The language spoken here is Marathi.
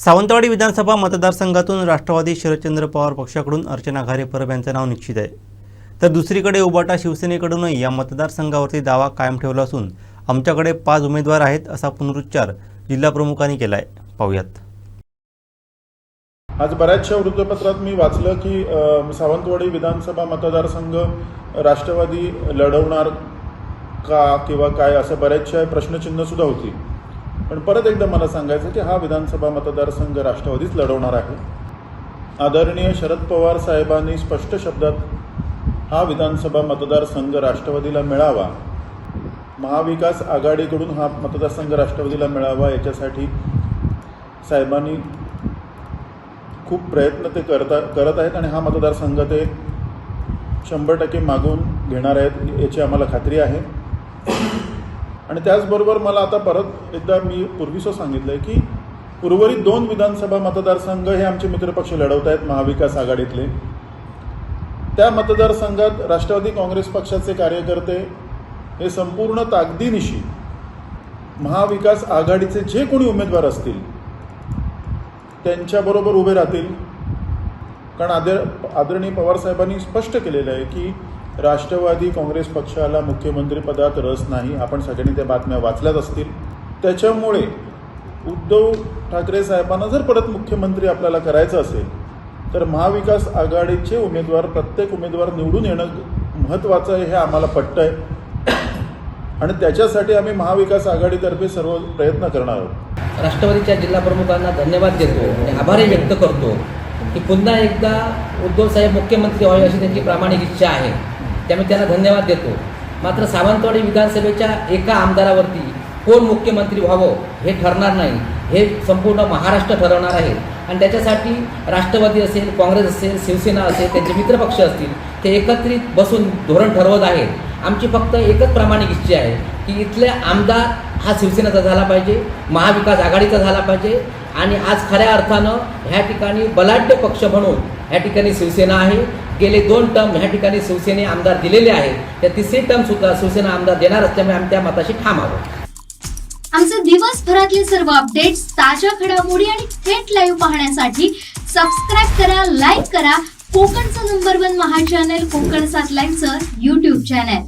सावंतवाडी विधानसभा मतदारसंघातून राष्ट्रवादी शरदचंद्र पवार पक्षाकडून अर्चना घारे परब यांचं नाव निश्चित आहे. तर दुसरीकडे उबाटा शिवसेनेकडूनही या मतदारसंघावरती दावा कायम ठेवला असून आमच्याकडे पाच उमेदवार आहेत असा पुनरुच्चार जिल्हाप्रमुखांनी केला आहे पाहूयात. आज बऱ्याचशा वृत्तपत्रात मी वाचलं की सावंतवाडी विधानसभा मतदारसंघ राष्ट्रवादी लढवणार का किंवा काय असं बऱ्याचशा प्रश्नचिन्ह सुद्धा होती. पण परत एकदा मला सांगायचं की हा विधानसभा मतदारसंघ राष्ट्रवादीच लढवणार आहे. आदरणीय शरद पवार साहेबांनी स्पष्ट शब्दात हा विधानसभा मतदारसंघ राष्ट्रवादीला मिळावा. महाविकास आघाडीकडून हा मतदारसंघ राष्ट्रवादीला मिळावा याच्यासाठी साहेबांनी खूप प्रयत्न ते करता करत आहेत आणि हा मतदारसंघ ते शंभर टक्के मागून घेणार आहेत याची आम्हाला खात्री आहे. आणि त्याचबरोबर मला आता परत एकदा मी पूर्वीसं सांगितलं आहे की उर्वरित दोन विधानसभा मतदारसंघ हे आमचे मित्रपक्ष लढवत आहेत महाविकास आघाडीतले. त्या मतदारसंघात राष्ट्रवादी काँग्रेस पक्षाचे कार्यकर्ते हे संपूर्ण ताकदीनिशी महाविकास आघाडीचे जे कोणी उमेदवार असतील त्यांच्याबरोबर उभे राहतील. कारण आदर आदरणीय पवारसाहेबांनी स्पष्ट केलेलं आहे की राष्ट्रवादी काँग्रेस पक्षाला मुख्यमंत्रीपदात रस नाही. आपण सगळ्यांनी त्या बातम्या वाचल्याच असतील. त्याच्यामुळे उद्धव ठाकरे साहेबांना जर परत मुख्यमंत्री आपल्याला करायचं असेल तर महाविकास आघाडीचे उमेदवार प्रत्येक उमेदवार निवडून येणं महत्त्वाचं आहे हे आम्हाला पटतं आहे आणि त्याच्यासाठी आम्ही महाविकास आघाडीतर्फे सर्व प्रयत्न करणार आहोत. राष्ट्रवादीच्या जिल्हा प्रमुखांना धन्यवाद देतो आणि आभारही व्यक्त करतो की पुन्हा एकदा उद्धव साहेब मुख्यमंत्री व्हावे अशी त्यांची प्रामाणिक इच्छा आहे. त्यामुळे त्यांना धन्यवाद देतो. मात्र सावंतवाडी विधानसभेच्या एका आमदारावरती कोण मुख्यमंत्री व्हावं हे ठरणार नाही. हे संपूर्ण महाराष्ट्र ठरवणार आहे. आणि त्याच्यासाठी राष्ट्रवादी असेल काँग्रेस असेल शिवसेना असेल त्यांचे मित्रपक्ष असतील ते एकत्रित बसून धोरण ठरवत आहेत. आमची फक्त एकच प्रामाणिक इच्छा आहे की इथले आमदार हा शिवसेनेचा झाला पाहिजे महाविकास आघाडीचा झाला पाहिजे आणि आज खऱ्या अर्थानं ह्या ठिकाणी बलाढ्य पक्ष म्हणून ह्या ठिकाणी शिवसेना आहे. गेले दोन टर्म ह्या ठिकाणी शिवसेने आमदार दिलेले आहेत. त्या तिसरी टर्म सुद्धा शिवसेना आमदार देणार असल्यामुळे आम्ही त्या मताशी ठाम आहोत. आमचे दिवसभरातले सर्व अपडेट्स ताज्या घडामोडी आणि थेट लाईव्ह पाहण्यासाठी सबस्क्राईब करा लाईक करा. कोकणचं नंबर वन महा चॅनल कोकण सात लाईव्हचं युट्यूब चॅनल